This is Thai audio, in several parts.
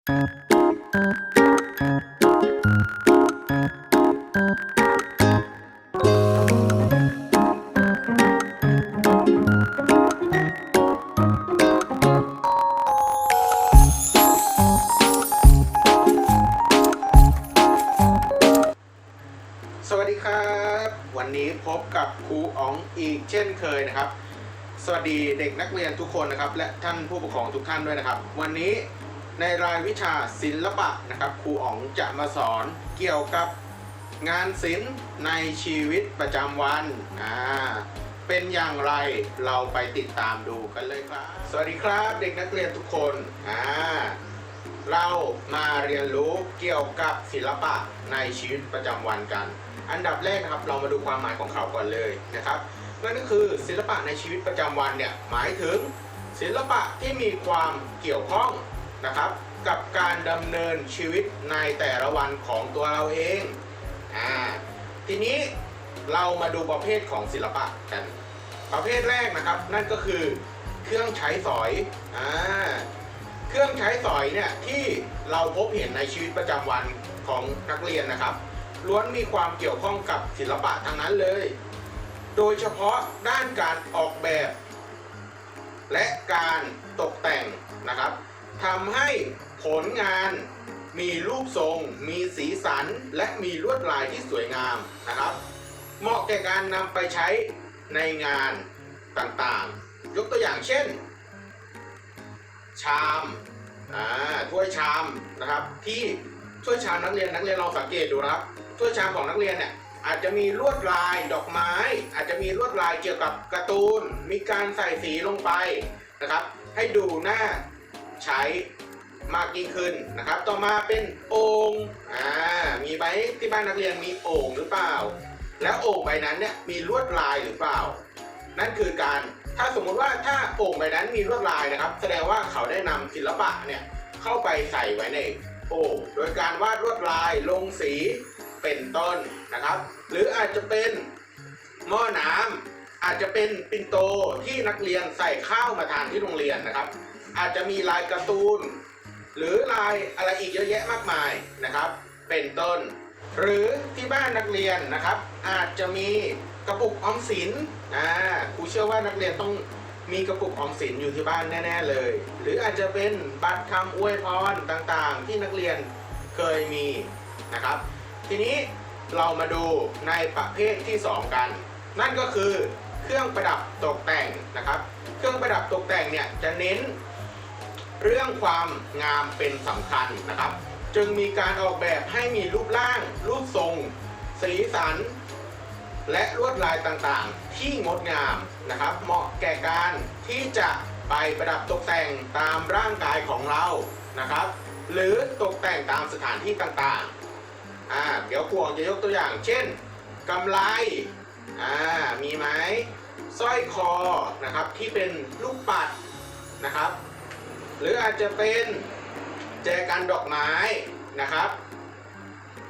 สวัสดีครับ วันนี้พบกับครูอ๋องอีกเช่นเคยนะครับ สวัสดีเด็กนักเรียนทุกคนนะครับ และท่านผู้ปกครองทุกท่านด้วยนะครับ วันนี้ ในรายวิชาศิลปะนะครับครูอ๋องจะมาสอนเกี่ยวกับงานศิลป์ในชีวิตประจำวันอ่าเป็นอย่างไรเราไปติดตามดูกันเลยครับ สวัสดีครับเด็กนักเรียนทุกคนอ่าเรามาเรียนรู้เกี่ยวกับศิลปะในชีวิตประจำวันกัน อันดับแรกนะครับเรามาดูความหมายของเขาก่อนเลยนะครับนั่นก็คือศิลปะในชีวิตประจำวันเนี่ยหมายถึงศิลปะที่มีความเกี่ยวข้อง นะครับ กับการดำเนินชีวิตในแต่ละวันของตัวเราเองอ่าทีนี้เรามาดูประเภทของศิลปะกัน ประเภทแรกนะครับ นั่นก็คือเครื่องใช้สอยอ่าเครื่องใช้สอยเนี่ยที่เราพบเห็นในชีวิตประจำวันของนักเรียนนะครับล้วนมีความเกี่ยวข้องกับศิลปะทั้งนั้นเลย โดยเฉพาะด้านการออกแบบ และการตกแต่งนะครับ ทำให้ผลงานมีรูปทรง มีสีสัน และมีลวดลายที่สวยงามนะครับ เหมาะแก่การนำไปใช้ในงานต่างๆ ยกตัวอย่างเช่น ชามอ่าถ้วยชามนะครับ ที่ถ้วยชามนักเรียนนักเรียนลองสังเกตดูนะครับถ้วยชามของนักเรียนเนี่ยอาจจะมีลวดลายดอกไม้ อาจจะมีลวดลายเกี่ยวกับการ์ตูน มีการใส่สีลงไปนะครับ ให้ดูหน่า ใช้มากยิ่งขึ้นนะครับ ต่อมาเป็นโอ่งอ่ามีไหมที่บ้านนักเรียนมีโอ่งหรือเปล่า แล้วโอ่งใบนั้นเนี่ยมีลวดลายหรือเปล่า นั่นคือการถ้าสมมุติว่าถ้าโอ่งใบนั้นมีลวดลายนะครับ แสดงว่าเขาได้นำศิลปะเนี่ยเข้าไปใส่ไว้ในโอ่งโดยการวาดลวดลายลงสีเป็นต้นนะครับ หรืออาจจะเป็นหม้อน้ำอาจจะเป็นปิ่นโตที่นักเรียนใส่ข้าวมาทานที่โรงเรียนนะครับ อาจจะมีลายการ์ตูน หรือลายอะไรอีกเยอะแยะมากมายนะครับ เป็นต้น หรือที่บ้านนักเรียนนะครับ อาจจะมีกระปุกออมสินอ่าครูเชื่อว่านักเรียนต้องมีกระปุกออมสินอยู่ที่บ้านแน่ ๆ เลย หรืออาจจะเป็นบัตรคำอวยพรต่างๆ ที่นักเรียนเคยมีนะครับ ทีนี้เรามาดูในประเภทที่ 2 กัน นั่นก็คือเครื่องประดับตกแต่งนะครับ เครื่องประดับตกแต่งเนี่ยจะเน้น เรื่องความงามเป็นสำคัญนะครับ จึงมีการออกแบบให้มีรูปร่าง รูปทรง สีสัน และลวดลายต่างๆ ที่งดงามนะครับ เหมาะแก่การที่จะไปประดับตกแต่งตามร่างกายของเรานะครับ หรือตกแต่งตามสถานที่ต่างๆอ่าเดี๋ยวครูอองจะยกตัวอย่าง เช่นกำไลอ่ามีไหมสร้อยคอนะครับที่เป็นลูกปัดนะครับ หรืออาจจะเป็นแจกันดอกไม้นะครับ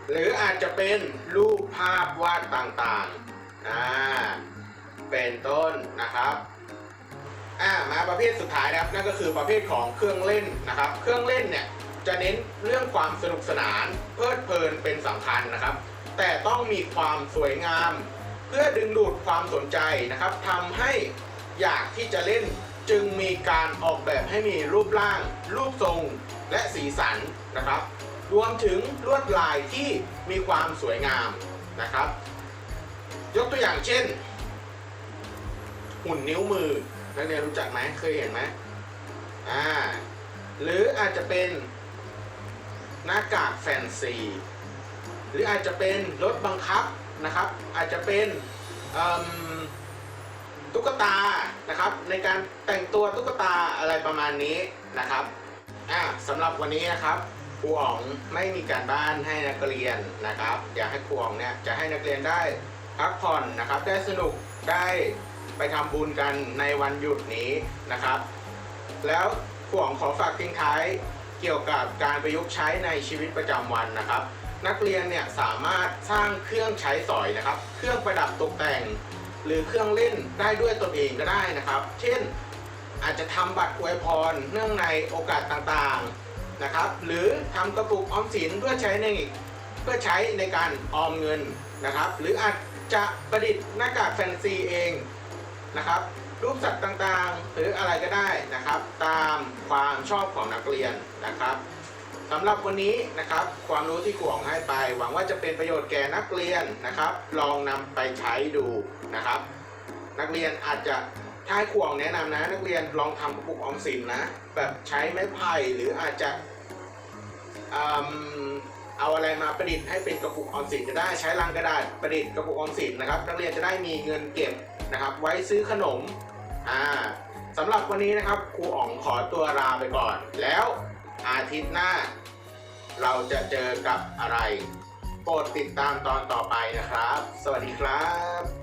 หรืออาจจะเป็นรูปภาพวาดต่างๆอ่าเป็นต้นนะครับอ่ามาประเภทสุดท้ายนะครับนั่นก็คือประเภทของเครื่องเล่นนะครับ เครื่องเล่นเนี่ยจะเน้นเรื่องความสนุกสนาน เพลิดเพลินเป็นสำคัญนะครับ แต่ต้องมีความสวยงาม เพื่อดึงดูดความสนใจนะครับทำให้อยากที่จะเล่น จึงมีการออกแบบให้มีรูปร่าง รูปทรง และสีสันนะครับ รวมถึงลวดลายที่มีความสวยงามนะครับ ยกตัวอย่างเช่น หุ่นนิ้วมือนักเรียนรู้จักไหมเคยเห็นไหมอ่าหรืออาจจะเป็นหน้ากากแฟนซีหรืออาจจะเป็นรถบังคับนะครับ อาจจะเป็นอ ตุ๊กตานะครับ ในการแต่งตัวตุ๊กตาอะไรประมาณนี้นะครับอ่าสำหรับวันนี้นะครับครูอ๋องไม่มีการบ้านให้นักเรียนนะครับ อยากให้ครูอ๋องเนี่ยจะให้นักเรียนได้พักผ่อนนะครับ ได้สนุกได้ไปทำบุญกันในวันหยุดนี้นะครับ แล้วครูอ๋องขอฝากทิ้งท้ายเกี่ยวกับการประยุกต์ใช้ในชีวิตประจำวันนะครับ นักเรียนเนี่ยสามารถสร้างเครื่องใช้สอยนะครับ เครื่องประดับตกแต่ง หรือเครื่องเล่นได้ด้วยตนเองก็ได้นะครับ เช่นอาจจะทำบัตรอวยพรเนื่องในโอกาสต่างๆนะครับ หรือทำกระปุกออมสินเพื่อใช้ในเพื่อใช้ในการออมเงินนะครับ หรืออาจจะประดิษฐ์หน้ากากแฟนซีเองนะครับ รูปสัตว์ต่างๆ หรืออะไรก็ได้นะครับ ตามความชอบของนักเรียนนะครับ สำหรับวันนี้นะครับความรู้ที่ครูอ๋องให้ไป หวังว่าจะเป็นประโยชน์แก่นักเรียนนะครับ ลองนำไปใช้ดูนะครับ นักเรียนอาจจะถ้าครูอ๋องแนะนำนะ นักเรียนลองทำกระปุกออมสินนะแบบใช้ไม้ไผ่หรืออาจจะอืมเอาอะไรมาประดิษฐ์ให้เป็นกระปุกออมสินก็ได้ใช้ลังก็ได้ประดิษฐ์กระปุกออมสินนะครับนักเรียนจะได้มีเงินเก็บนะครับ ไว้ซื้อขนมอ่าสำหรับวันนี้นะครับครูอ๋องขอตัวลาไปก่อนแล้ว อาทิตย์หน้า เราจะเจอกับอะไร โปรดติดตามตอนต่อไปนะครับ สวัสดีครับ